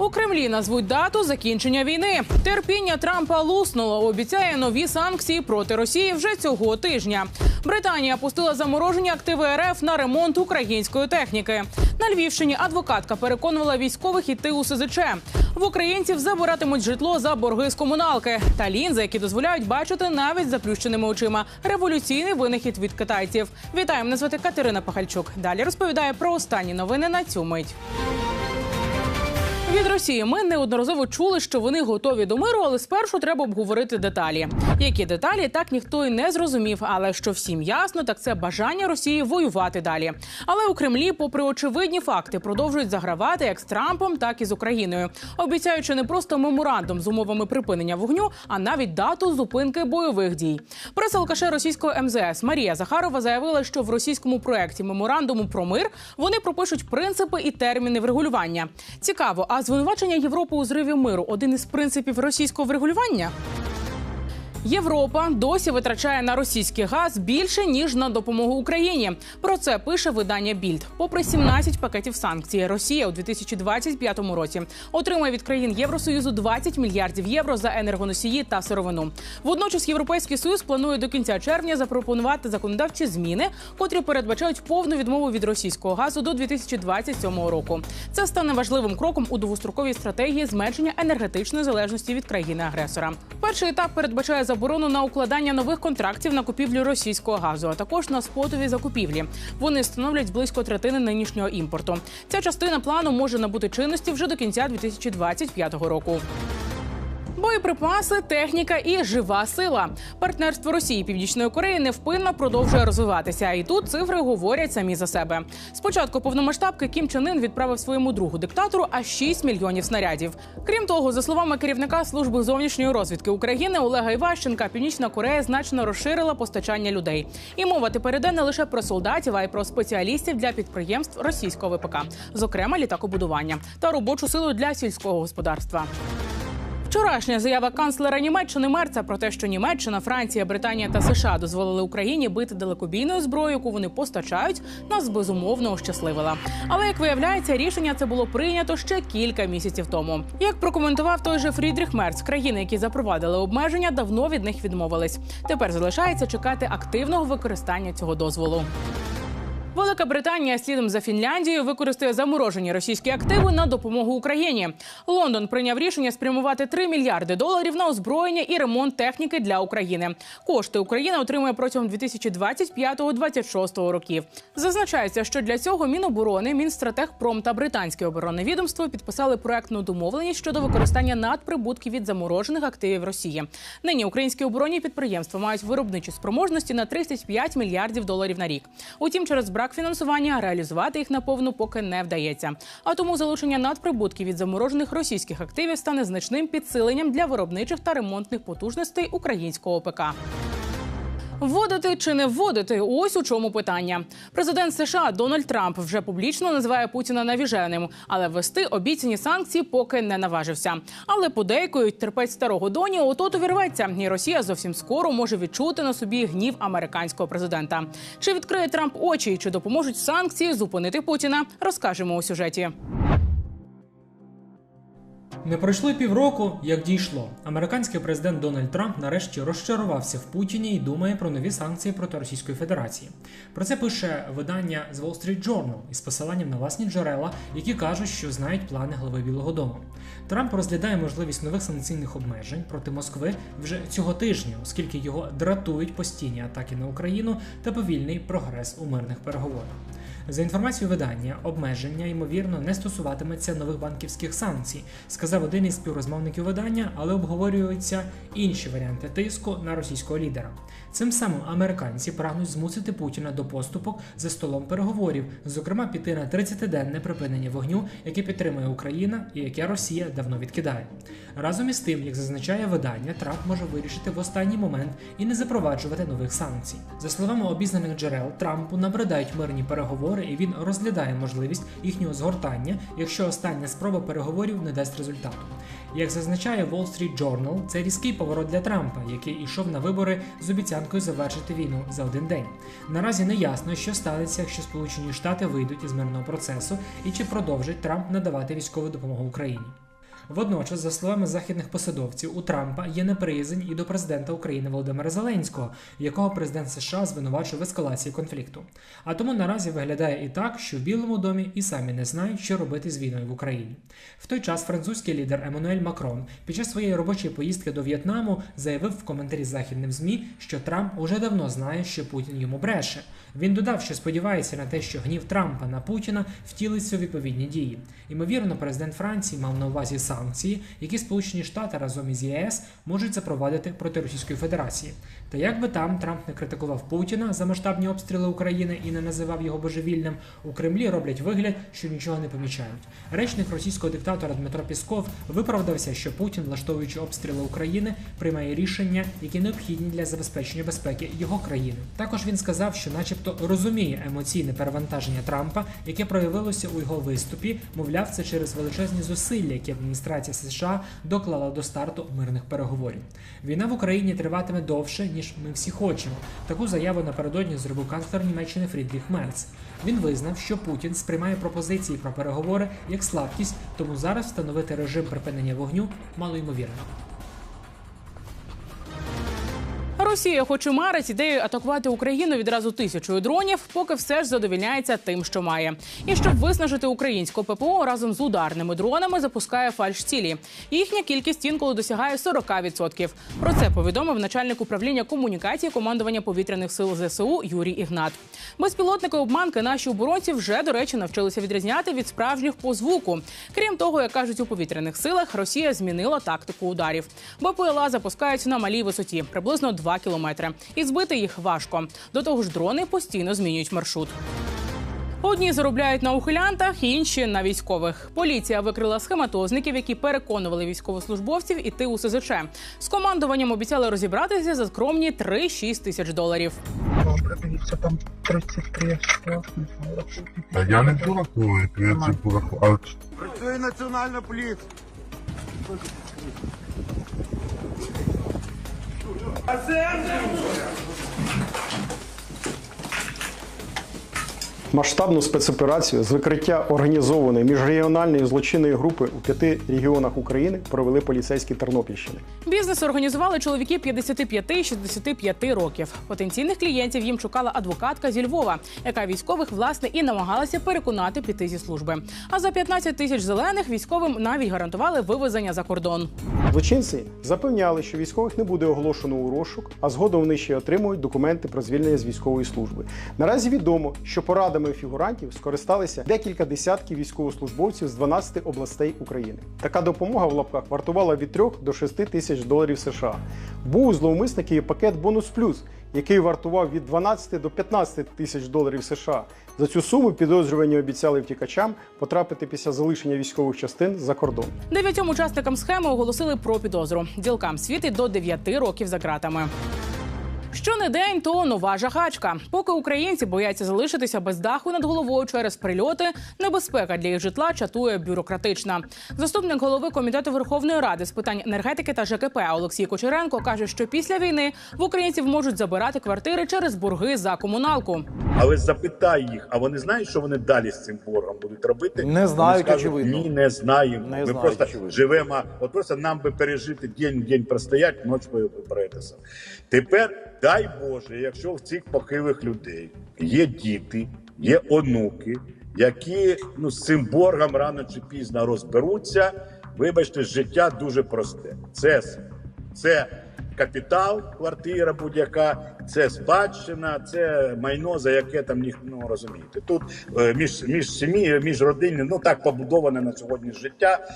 У Кремлі назвуть дату закінчення війни. Терпіння Трампа луснуло. Обіцяє нові санкції проти Росії вже цього тижня. Британія пустила заморожені активи РФ на ремонт української техніки. На Львівщині адвокатка переконувала військових іти у СЗЧ. В українців забиратимуть житло за борги з комуналки та лінзи, які дозволяють бачити навіть заплющеними очима. Революційний винахід від китайців. Вітаємо, мене звати Катерина Пахальчук. Далі розповідає про останні новини на цю мить. Від Росії ми неодноразово чули, що вони готові до миру, але спершу треба обговорити деталі. Які деталі так ніхто й не зрозумів. Але що всім ясно, так це бажання Росії воювати далі. Але у Кремлі, попри очевидні факти, продовжують загравати як з Трампом, так і з Україною, обіцяючи не просто меморандум з умовами припинення вогню, а навіть дату зупинки бойових дій. Прес-алкаше російського МЗС Марія Захарова заявила, що в російському проєкті меморандуму про мир вони пропишуть принципи і терміни врегулювання. Цікаво, а звинувачення Європи у зриві миру один із принципів російського врегулювання? Європа досі витрачає на російський газ більше ніж на допомогу Україні. Про це пише видання Більд. Попри 17 пакетів санкцій, Росія у 2025 році отримує від країн Євросоюзу 20 мільярдів євро за енергоносії та сировину. Водночас Європейський союз планує до кінця червня запропонувати законодавчі зміни, котрі передбачають повну відмову від російського газу до 2027 року. Це стане важливим кроком у довгостроковій стратегії зменшення енергетичної залежності від країни-агресора. Перший етап передбачає заборону на укладання нових контрактів на купівлю російського газу, а також на спотові закупівлі. Вони становлять близько третини нинішнього імпорту. Ця частина плану може набути чинності вже до кінця 2025 року. Боєприпаси, техніка і жива сила. Партнерство Росії і Північної Кореї невпинно продовжує розвиватися. І тут цифри говорять самі за себе. Спочатку повномасштабки Кім Чен Ын відправив своєму другу диктатору аж 6 мільйонів снарядів. Крім того, за словами керівника служби зовнішньої розвідки України Олега Іващенка, Північна Корея значно розширила постачання людей. І мова тепер іде не лише про солдатів, а й про спеціалістів для підприємств російського ВПК, зокрема літакобудування та робочу силу для сільського господарства. Вчорашня заява канцлера Німеччини Мерца про те, що Німеччина, Франція, Британія та США дозволили Україні бити далекобійною зброєю, яку вони постачають, нас безумовно ощасливила. Але як виявляється, рішення це було прийнято ще кілька місяців тому. Як прокоментував той же Фрідріх Мерц, країни, які запровадили обмеження, давно від них відмовились. Тепер залишається чекати активного використання цього дозволу. Велика Британія слідом за Фінляндією використає заморожені російські активи на допомогу Україні. Лондон прийняв рішення спрямувати 3 мільярди доларів на озброєння і ремонт техніки для України. Кошти Україна отримує протягом 2025-2026 років. Зазначається, що для цього Міноборони, Мінстратегпром та британське оборонне відомство підписали проектну домовленість щодо використання надприбутків від заморожених активів Росії. Нині українські оборонні підприємства мають виробничі спроможності на 35 мільярдів доларів на рік. Утім, через брак фінансування реалізувати їх наповну поки не вдається. А тому залучення надприбутків від заморожених російських активів стане значним підсиленням для виробничих та ремонтних потужностей українського ОПК. Вводити чи не вводити? Ось у чому питання. Президент США Дональд Трамп вже публічно називає Путіна навіженим, але ввести обіцяні санкції поки не наважився. Але подейкують терпець старого доні отот увірветься, і Росія зовсім скоро може відчути на собі гнів американського президента. Чи відкриє Трамп очі, чи допоможуть санкції зупинити Путіна? Розкажемо у сюжеті. Не пройшло півроку, як дійшло. Американський президент Дональд Трамп нарешті розчарувався в Путіні і думає про нові санкції проти Російської Федерації. Про це пише видання з Wall Street Journal із посиланням на власні джерела, які кажуть, що знають плани глави Білого Дому. Трамп розглядає можливість нових санкційних обмежень проти Москви вже цього тижня, оскільки його дратують постійні атаки на Україну та повільний прогрес у мирних переговорах. За інформацією видання, обмеження ймовірно не стосуватиметься нових банківських санкцій, сказав один із співрозмовників видання, але обговорюються інші варіанти тиску на російського лідера. Цим самим американці прагнуть змусити Путіна до поступок за столом переговорів, зокрема піти на 30-денне припинення вогню, яке підтримує Україна і яке Росія давно відкидає. Разом із тим, як зазначає видання, Трамп може вирішити в останній момент і не запроваджувати нових санкцій. За словами обізнаних джерел, Трампу набридають мирні переговори, і він розглядає можливість їхнього згортання, якщо остання спроба переговорів не дасть результату. Як зазначає Wall Street Journal, це різкий поворот для Трампа, який ішов на вибори з обіцянкою завершити війну за один день. Наразі не ясно, що станеться, якщо Сполучені Штати вийдуть із мирного процесу і чи продовжить Трамп надавати військову допомогу Україні. Водночас, за словами західних посадовців, у Трампа є неприязнь і до президента України Володимира Зеленського, якого президент США звинувачує в ескалації конфлікту. А тому наразі виглядає і так, що в Білому домі і самі не знають, що робити з війною в Україні. В той час французький лідер Еммануель Макрон під час своєї робочої поїздки до В'єтнаму заявив в коментарі західним змі, що Трамп уже давно знає, що Путін йому бреше. Він додав, що сподівається на те, що гнів Трампа на Путіна втілиться у відповідні дії. Ймовірно, президент Франції мав на увазі санкції, які Сполучені Штати разом із ЄС можуть запровадити проти Російської Федерації. Та як би там Трамп не критикував Путіна за масштабні обстріли України і не називав його божевільним, у Кремлі роблять вигляд, що нічого не помічають. Речник російського диктатора Дмитро Пісков виправдався, що Путін, влаштовуючи обстріли України, приймає рішення, які необхідні для забезпечення безпеки його країни. Також він сказав, що, начебто, розуміє емоційне перевантаження Трампа, яке проявилося у його виступі. Мовляв, це через величезні зусилля, які адміністрація США доклала до старту мирних переговорів. Війна в Україні триватиме довше ніж ми всі хочемо. Таку заяву напередодні зробив канцлер Німеччини Фрідріх Мерц. Він визнав, що Путін сприймає пропозиції про переговори як слабкість, тому зараз встановити режим припинення вогню малоймовірно. Росія, хоч і марить ідею атакувати Україну відразу тисячою дронів, поки все ж задовільняється тим, що має. І щоб виснажити українську ППО разом з ударними дронами, запускає фальш-цілі. Їхня кількість інколи досягає 40%. Про це повідомив начальник управління комунікації командування повітряних сил ЗСУ Юрій Ігнат. Безпілотники обманки наші оборонці вже до речі навчилися відрізняти від справжніх по звуку. Крім того, як кажуть у повітряних силах, Росія змінила тактику ударів. БПЛА запускають на малій висоті приблизно 2 кілометри, і збити їх важко. До того ж, дрони постійно змінюють маршрут. Одні заробляють на ухилянтах, інші на військових. Поліція викрила схематозників, які переконували військовослужбовців іти у СЗЧ. З командуванням обіцяли розібратися за скромні 3-6 тисяч доларів. Дивіться, там 33 штраф, не знаю. Та я не порахую, я це порахую. Працює національна поліція. 啊这样 Масштабну спецоперацію з викриття організованої міжрегіональної злочинної групи у п'яти регіонах України провели поліцейські Тернопільщини. Бізнес організували чоловіки 55-65 років. Потенційних клієнтів їм шукала адвокатка зі Львова, яка військових власне і намагалася переконати піти зі служби. А за 15 тисяч зелених військовим навіть гарантували вивезення за кордон. Злочинці запевняли, що військових не буде оголошено у розшук, а згодом вони ще отримують документи про звільнення з військової служби. Наразі відомо, що порадами фігурантів скористалися декілька десятків військовослужбовців з 12 областей України. Така допомога в лапках вартувала від 3 до 6 тисяч доларів США. Був у і пакет бонус плюс, який вартував від 12 до 15 тисяч доларів США. За цю суму підозрювані обіцяли втікачам потрапити після залишення військових частин за кордон. Дев'ятьом учасникам схеми оголосили про підозру. Ділкам світить до 9 років за ґратами. Що не день, то нова жахачка. Поки українці бояться залишитися без даху над головою через прильоти, небезпека для їх житла чатує бюрократична. Заступник голови комітету Верховної Ради з питань енергетики та ЖКП Олексій Кочеренко каже, що після війни в українців можуть забирати квартири через борги за комуналку. Але запитай їх, а вони знають, що вони далі з цим боргом будуть робити? Не знають, скажуть, очевидно. Ні, не знаємо. Не Ми знають, просто очевидно. живемо. От просто нам би пережити день в день простоять, ніч перетися. Тепер дай Боже, якщо в цих похилих людей є діти, є онуки, які ну з цим боргом рано чи пізно розберуться. Вибачте, життя дуже просте. Це це капітал, квартира будь-яка, це спадщина, це майно, за яке там ніхто ну, розумієте. Тут е, між між сім'єю, між родинами, ну так побудоване на сьогодні життя.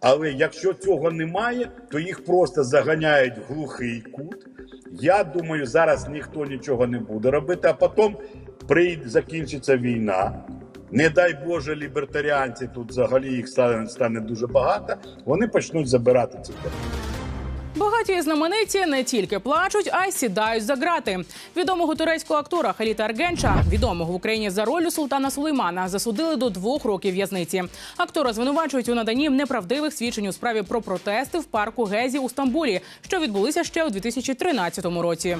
Але якщо цього немає, то їх просто заганяють в глухий кут. Я думаю, зараз ніхто нічого не буде робити, а потім прийде, закінчиться війна. Не дай Боже, лібертаріанці тут взагалі їх стане, стане дуже багато. Вони почнуть забирати ці квартири. Багаті знамениті не тільки плачуть, а й сідають за грати. Відомого турецького актора Халіта Аргенча, відомого в Україні за роль султана Сулеймана, засудили до двох років в'язниці. Актора звинувачують у наданні неправдивих свідчень у справі про протести в парку Гезі у Стамбулі, що відбулися ще у 2013 році.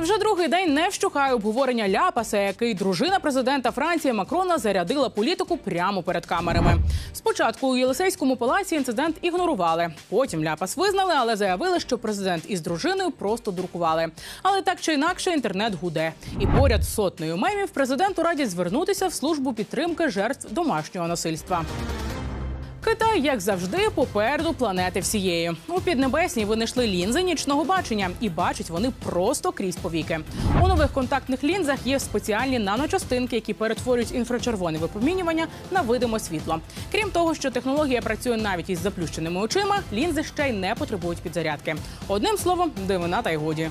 Вже другий день не вщухає обговорення ляпаса, який дружина президента Франції Макрона зарядила політику прямо перед камерами. Спочатку у Єлисейському палаці інцидент ігнорували. Потім ляпас визнали, але заявили, що президент із дружиною просто дуркували. Але так чи інакше інтернет гуде. І поряд з сотнею мемів президенту радять звернутися в службу підтримки жертв домашнього насильства. Китай, як завжди, попереду планети всієї. У піднебесній винайшли лінзи нічного бачення, і бачать вони просто крізь повіки. У нових контактних лінзах є спеціальні наночастинки, які перетворюють інфрачервоне випромінювання на видиме світло. Крім того, що технологія працює навіть із заплющеними очима, лінзи ще й не потребують підзарядки. Одним словом, дивина та й годі.